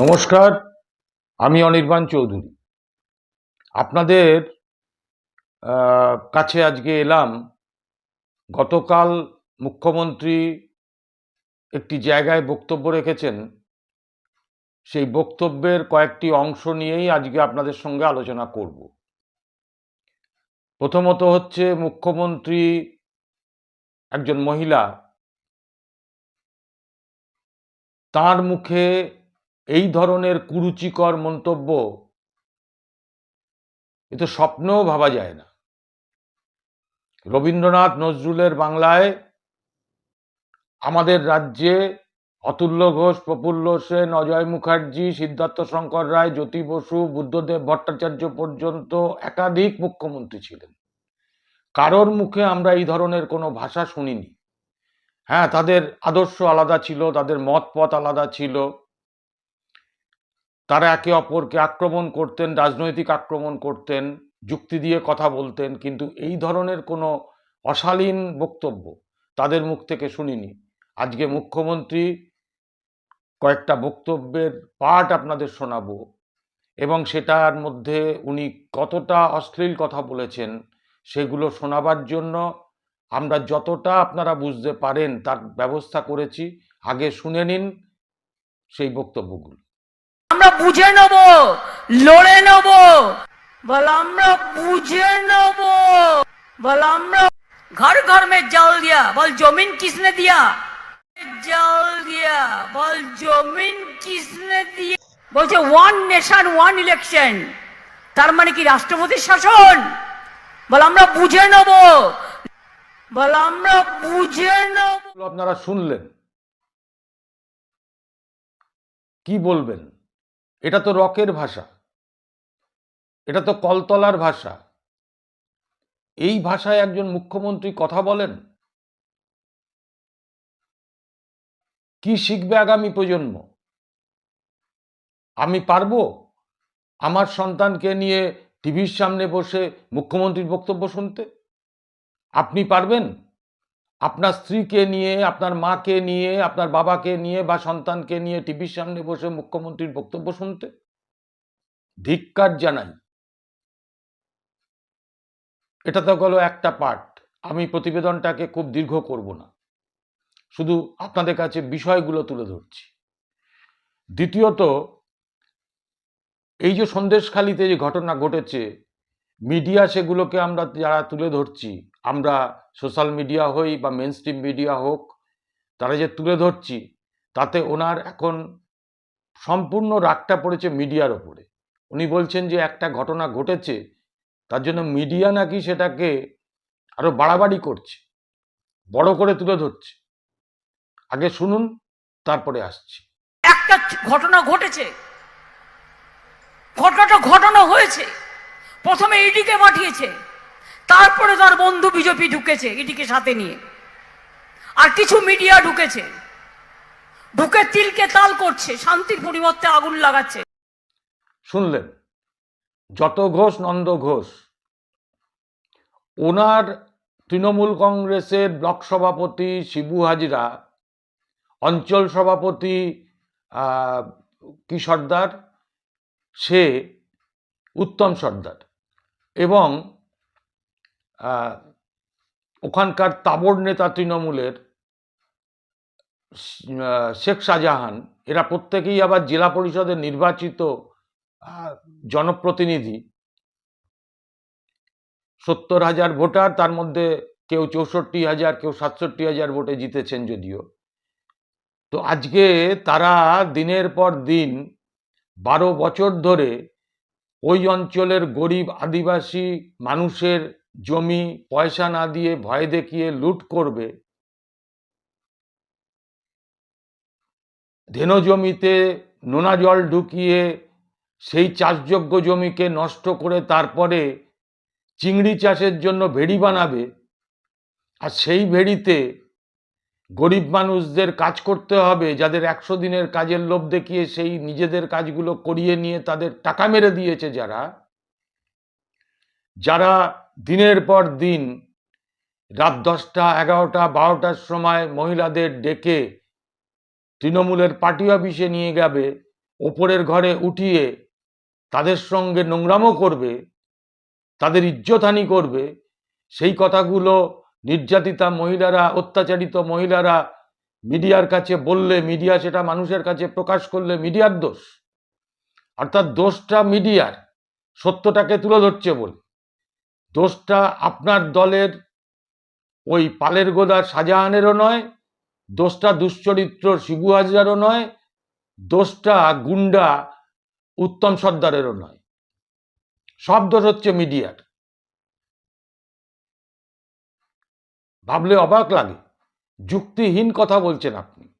নমস্কার, আমি অনির্বাণ চৌধুরী। আপনাদের কাছে আজকে এলাম গতকাল মুখ্যমন্ত্রী একটি জায়গায় বক্তব্য রেখেছেন। সেই বক্তব্যের কয়েকটি অংশ নিয়েই আজকে আপনাদের সঙ্গে আলোচনা করব। প্রথমত হচ্ছে মুখ্যমন্ত্রী একজন মহিলা। তার মুখে এই ধরনের কুরুচিকর মন্তব্য এ তো স্বপ্নেও ভাবা যায় না। রবীন্দ্রনাথ নজরুলের বাংলায় আমাদের রাজ্যে অতুল্য ঘোষ, প্রফুল্ল সেন, অজয় মুখার্জি, সিদ্ধার্থ শঙ্কর রায়, জ্যোতি বসু, বুদ্ধদেব ভট্টাচার্য পর্যন্ত একাধিক মুখ্যমন্ত্রী ছিলেন। কারোর মুখে আমরা এই ধরনের কোনো ভাষা শুনিনি। হ্যাঁ তাদের আদর্শ আলাদা ছিল, তাদের মত পথ আলাদা ছিল। তারা একে অপরকে আক্রমণ করতেন, রাজনৈতিক আক্রমণ করতেন, যুক্তি দিয়ে কথা বলতেন, কিন্তু এই ধরনের কোনো অশালীন বক্তব্য তাদের মুখ থেকে শুনিনি। আজকে মুখ্যমন্ত্রী কয়েকটা বক্তব্যের পাঠ আপনাদের শোনাবো এবং সেটার মধ্যে উনি কতটা অশ্লীল কথা বলেছেন সেগুলো শোনাবার জন্য আমরা যতটা আপনারা বুঝতে পারেন তার ব্যবস্থা করেছি। আগে শুনে নিন সেই বক্তব্যগুলো। আমরা বুঝে নেব লড়ে নেব বল আমরা বুঝে নেব বল আমরা घर घर में जल दिया बोल जमीन किसने दिया जल दिया बोल जमीन किसने दिया বলছে ওয়ান নেশন ওয়ান ইলেকশন তার মানে কি রাষ্ট্রপতির শাসন বল আমরা বুঝে নেব বল আমরা বুঝে নেব এগুলো আপনারা শুনলেন কি বলবেন এটা তো রকের ভাষা। এটা তো কলতলার ভাষা। এই ভাষায় একজন মুখ্যমন্ত্রী কথা বলেন? কি শিখবে আগামী প্রজন্ম? আমি পারব? আমার সন্তানকে নিয়ে টিভির সামনে বসে মুখ্যমন্ত্রীর বক্তব্য শুনতে? আপনি পারবেন? আপনার স্ত্রীকে নিয়ে, আপনার মাকে নিয়ে, আপনার বাবাকে নিয়ে বা সন্তানকে নিয়ে টিভির সামনে বসে মুখ্যমন্ত্রীর বক্তব্য শুনতে? ধিক্কার জানাই। এটা তো গেল একটা পার্ট। আমি প্রতিবেদনটাকে খুব দীর্ঘ করব না। শুধু আপনাদের কাছে বিষয়গুলো তুলে ধরছি। দ্বিতীয়ত, এই যে সন্দেশখালিতে যে ঘটনা ঘটেছে মিডিয়া সেগুলোকে আমরা যারা তুলে ধরছি, আমরা সোশ্যাল মিডিয়া হই বা মেন স্ট্রিম মিডিয়া হোক, তারা যে তুলে ধরছি, তাতে ওনার এখন সম্পূর্ণ রাগটা পড়েছে মিডিয়ার ওপরে। উনি বলছেন যে একটা ঘটনা ঘটেছে, তার জন্য মিডিয়া নাকি সেটাকে আরও বাড়াবাড়ি করছে, বড় করে তুলে ধরছে। আগে শুনুন, তারপরে আসছি। একটা ঘটনা ঘটেছে, ঘটনাটা ঘটনা হয়েছে। প্রথমে ইডিকে পাঠিয়েছে। তারপরে তার বন্ধু বিজেপি ঢুকেছে ইডিকে সাথে নিয়ে। আর কিছু মিডিয়া ঢুকেছে। ঢুকে তিলকে তাল করছে, শান্তির পরিবর্তে আগুন লাগাচ্ছে। শুনলেন? যত ঘোষ নন্দ ঘোষ। ওনার তৃণমূল কংগ্রেসের ব্লক সভাপতি শিবু হাজরা, অঞ্চল সভাপতি কি সর্দার? সে উত্তম সর্দার। এবং ওখানকার তাবড় নেতা তৃণমূলের শেখ শাহজাহান, এরা প্রত্যেকেই আবার জেলা পরিষদের নির্বাচিত জনপ্রতিনিধি। সত্তর হাজার ভোটার, তার মধ্যে কেউ চৌষট্টি হাজার, কেউ সাতষট্টি হাজার ভোটে জিতেছেন যদিও। তো আজকে তারা দিনের পর দিন বারো বছর ধরে ওই অঞ্চলের গরিব আদিবাসী মানুষের জমি পয়সা না দিয়ে ভয় দেখিয়ে লুট করবে। ধেনো জমিতে নোনা জল ঢুকিয়ে সেই চাষযোগ্য জমিকে নষ্ট করে তারপরে চিংড়ি চাষের জন্য ভেড়ি বানাবে। আর সেই ভেড়িতে গরিব মানুষদের কাজ করতে হবে, যাদের একশো দিনের কাজের লোভ দেখিয়ে সেই নিজেদের কাজগুলো করিয়ে নিয়ে তাদের টাকা মেরে দিয়েছে যারা যারা দিনের পর দিন রাত দশটা, এগারোটা, বারোটার সময় মহিলাদের ডেকে তৃণমূলের পার্টি অফিসে নিয়ে যাবে, ওপরের ঘরে উঠিয়ে তাদের সঙ্গে নোংরামও করবে, তাদের ইজ্জতহানি করবে, সেই কথাগুলো নির্যাতিতা মহিলারা, অত্যাচারিত মহিলারা, মিডিয়ার কাছে বললে, মিডিয়া সেটা মানুষের কাছে প্রকাশ করলে মিডিয়ার দোষ। অর্থাৎ দোষটা মিডিয়ার, সত্যটাকে তুলে ধরছে বলে। দোষটা আপনার দলের ওই পালের গোদার শাহজাহানেরও নয়, দোষটা দুশ্চরিত্র শিবু হাজরারও নয়, দোষটা গুন্ডা উত্তম সর্দারেরও নয়। সব দোষ হচ্ছে মিডিয়ার। ভাবলে অবাক লাগে। যুক্তিহীন কথা বলছেন আপনি।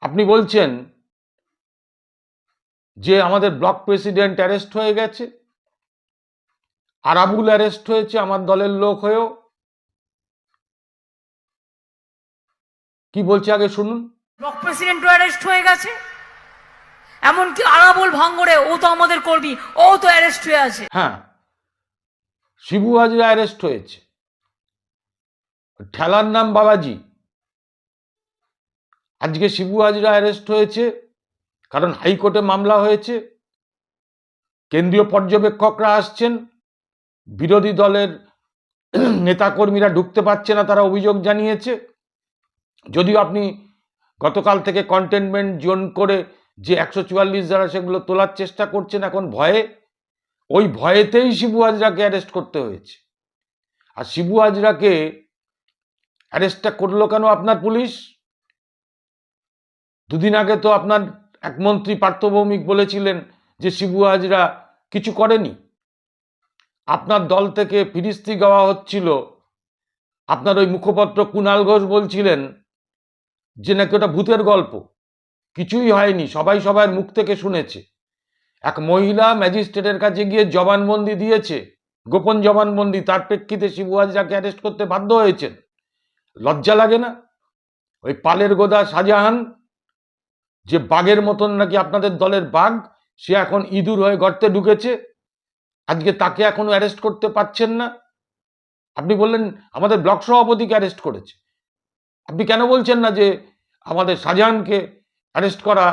আপনি বলছেন যে আমাদের ব্লক প্রেসিডেন্ট অ্যারেস্ট হয়ে গেছে আরাবুল অ্যারেস্ট হয়েছে আমার দলের লোক হয়েও। কি বলছে আগে শুনুন। ব্লক প্রেসিডেন্টও অ্যারেস্ট হয়ে গেছে এমনকি আরাবুল ভাঙ্গরে ও তো আমাদের কর্মী ও তো অ্যারেস্ট হয়ে আছে। হ্যাঁ শিবু হাজরা অ্যারেস্ট হয়েছে। ঠেলার নাম বাবাজি আজকে শিবু হাজরা অ্যারেস্ট হয়েছে, কারণ হাইকোর্টে মামলা হয়েছে। কেন্দ্রীয় পর্যবেক্ষকরা আসছেন, বিরোধী দলের নেতাকর্মীরা ঢুকতে পারছে না, তারা অভিযোগ জানিয়েছে। যদিও আপনি গতকাল থেকে কন্টেনমেন্ট জোন করে যে একশো চুয়াল্লিশ যারা সেগুলো তোলার চেষ্টা করছেন, এখন ভয়ে, ওই ভয়েতেই শিবু হাজরাকে অ্যারেস্ট করতে হয়েছে। আর শিবু হাজরাকে অ্যারেস্টটা করল কেন আপনার পুলিশ? দুদিন আগে তো আপনার এক মন্ত্রী পার্থ ভৌমিক বলেছিলেন যে শিবু হাজরা কিছু করেনি। আপনার দল থেকে ফিরিস্তি গাওয়া হচ্ছিল। আপনার ওই মুখপত্র কুণাল ঘোষ বলছিলেন যে নাকি ওটা ভূতের গল্প। কিছুই হয়নি, সবাই সবার মুখ থেকে শুনেছে। এক মহিলা ম্যাজিস্ট্রেটের কাছে গিয়ে জবানবন্দি দিয়েছে। গোপন জবানবন্দি, তার প্রেক্ষিতে শিবু হাজরাকে অ্যারেস্ট করতে বাধ্য হয়েছেন। লজ্জা লাগে না? ওই পালের গোদা শাহজাহান, যে বাঘের মতন নাকি আপনাদের দলের বাঘ, সে এখন ইঁদুর হয়ে গর্তে ঢুকেছে। আজকে তাকে এখনও অ্যারেস্ট করতে পারছেন না। আপনি বললেন, আমাদের ব্লক সভাপতিকে অ্যারেস্ট করেছে। আপনি কেন বলছেন না যে আমাদের শাহজাহানকে অ্যারেস্ট করা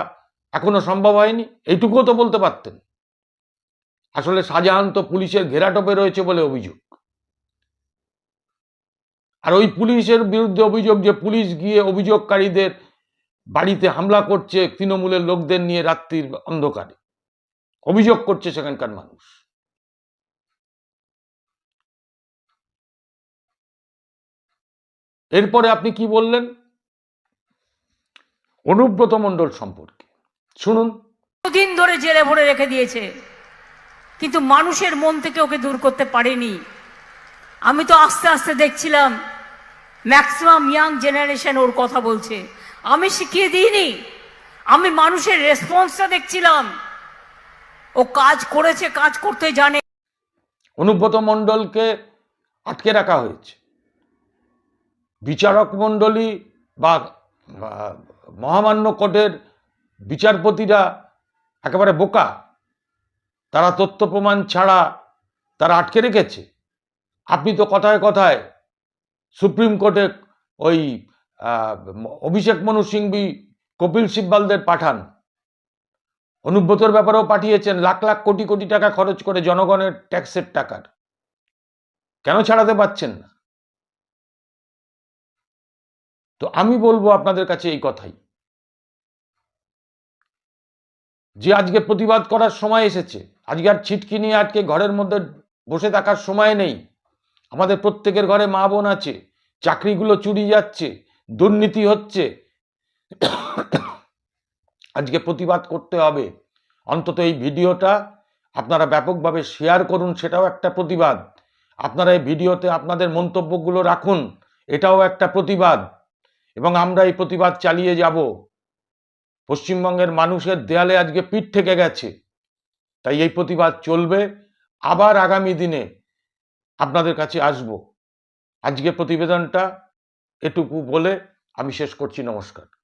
এখনও সম্ভব হয়নি? এইটুকুও তো বলতে পারতেন। আসলে শাহজাহান তো পুলিশের ঘেরাটোপে রয়েছে বলে অভিযোগ। আর ওই পুলিশের বিরুদ্ধে অভিযোগ যে পুলিশ গিয়ে অভিযোগকারীদের বাড়িতে হামলা করছে তৃণমূলের লোকদের নিয়ে রাত্রির অন্ধকারে। অভিযোগ করছে সেখানকার মানুষ। এরপরে আপনি কি বললেন? অনুব্রত মণ্ডল সম্পর্কে। শুনুন। দিন ধরে জেলে ভরে রেখে দিয়েছে, কিন্তু মানুষের মন থেকে ওকে দূর করতে পারেনি। আমি তো আস্তে আস্তে দেখছিলাম ম্যাক্সিমাম ইয়াং জেনারেশন ওর কথা বলছে। আমি শিখিয়ে দিইনি। আমি মানুষের রেসপন্সটা দেখছিলাম। ও কাজ করেছে, কাজ করতে জানে। অনুব্রত মণ্ডলকে আটকে রাখা হয়েছে। বিচারক মণ্ডলী বা মহামান্য কোর্টের বিচারপতিরা একেবারে বোকা। তারা তথ্য প্রমাণ ছাড়া তারা আটকে রেখেছে। আপনি তো কথায় কথায় সুপ্রিম কোর্টে ওই অভিষেক মনু সিংবি কপিল সিব্বালদের পাঠান। অনুব্রতর ব্যাপারেও পাঠিয়েছেন লাখ লাখ কোটি কোটি টাকা খরচ করে জনগণের ট্যাক্সের টাকার। কেন ছাড়াতে পারছেন না? তো আমি বলব আপনাদের কাছে এই কথাই। যে আজকে প্রতিবাদ করার সময় এসেছে, আজকে আর ছিটকি নিয়ে আজকে ঘরের মধ্যে বসে থাকার সময় নেই। আমাদের প্রত্যেকের ঘরে মা বোন আছে, চাকরিগুলো চুরি যাচ্ছে, দুর্নীতি হচ্ছে। আজকে প্রতিবাদ করতে হবে। অন্তত এই ভিডিওটা আপনারা ব্যাপকভাবে শেয়ার করুন, সেটাও একটা প্রতিবাদ। আপনারা এই ভিডিওতে আপনাদের মন্তব্যগুলো রাখুন, এটাও একটা প্রতিবাদ। এবং আমরা এই প্রতিবাদ চালিয়ে যাব। পশ্চিমবঙ্গের মানুষের দেয়ালে আজকে পিঠ থেকে গেছে। তাই এই প্রতিবাদ চলবে। আবার আগামী দিনে আপনাদের কাছে আসব। আজকে প্রতিবেদনটা এটুকু বলে আমি শেষ করছি। নমস্কার।